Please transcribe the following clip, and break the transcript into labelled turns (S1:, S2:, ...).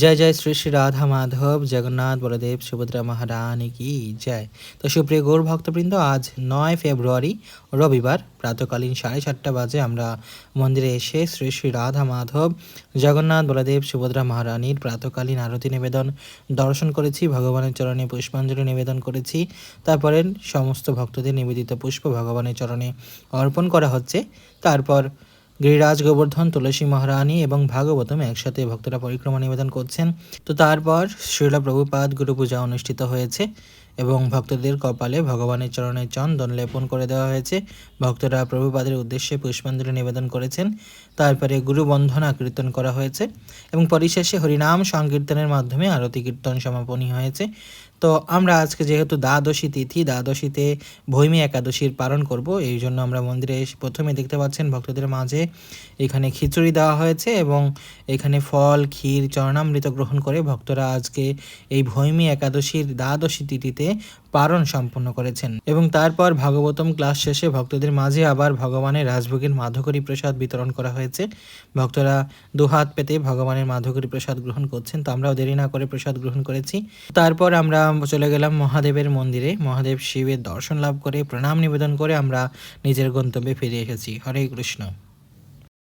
S1: জয় জয় শ্রী শ্রী রাধা মাধব, জগন্নাথ, বলদেব, সুভদ্রা মহারানী কি জয়। তো সুপ্রিয় গৌর ভক্তবৃন্দ, আজ নয় ফেব্রুয়ারি, রবিবার, প্রাতকালীন সাড়ে চারটা বাজে আমরা মন্দিরে এসে শ্রী শ্রী রাধা মাধব, জগন্নাথ, বলদেব, সুভদ্রা মহারানীর প্রাতকালীন আরতি নিবেদন দর্শন করেছি, ভগবানের চরণে পুষ্পাঞ্জলি নিবেদন করেছি। তারপরে সমস্ত ভক্তদের নিবেদিত পুষ্প ভগবানের চরণে অর্পণ করা হচ্ছে। তারপর গিরিরাজ গোবর্ধন, তুলসী মহারানী এবং ভাগবতম একসাথে ভক্তরা পরিক্রমা নিবেদন করছেন। তো তারপর শ্রীলা প্রভুপাদ গুরু পূজা অনুষ্ঠিত হয়েছে এবং ভক্তদের কপালে ভগবানের চরণে চন্দন লেপন করে দেওয়া হয়েছে। ভক্তরা প্রভুপাদের উদ্দেশ্যে পুষ্পাঞ্জলি নিবেদন করেছেন। তারপরে গুরু বন্ধনা কীর্তন করা হয়েছে এবং পরিশেষে হরিনাম সংকীর্তনের মাধ্যমে আরতি কীর্তন সমাপনী হয়েছে। তো আমরা আজকে যেহেতু দ্বাদশী তিথি, দ্বাদশীতে ভৈমী একাদশীর পালন করব, এই জন্য আমরা মন্দিরে এসে প্রথমে দেখতে পাচ্ছেন ভক্তদের মাঝে এখানে খিচুড়ি দেওয়া হয়েছে এবং এখানে ফল, ক্ষীর, চরণামৃত গ্রহণ করে ভক্তরা আজকে এই ভৈমী একাদশীর দ্বাদশী তিথিতে পারণ সম্পন্ন করেছেন এবং তারপর ভাগবতম ক্লাস শেষে ভক্তদের মাঝে আবার ভগবানের রাজভোগের মাধকরী প্রসাদ বিতরণ করা হয়েছে। ভক্তরা দুহাত পেতে ভগবানের মাধকরী প্রসাদ গ্রহণ করছেন, তো আমরাও দেরি না করে প্রসাদ গ্রহণ করেছি। তারপর আমরা চলে গেলাম মহাদেবের মন্দিরে। মহাদেব শিবের দর্শন লাভ করে, প্রণাম নিবেদন করে আমরা নিজের গন্তব্যে ফিরে এসেছি। হরে কৃষ্ণ।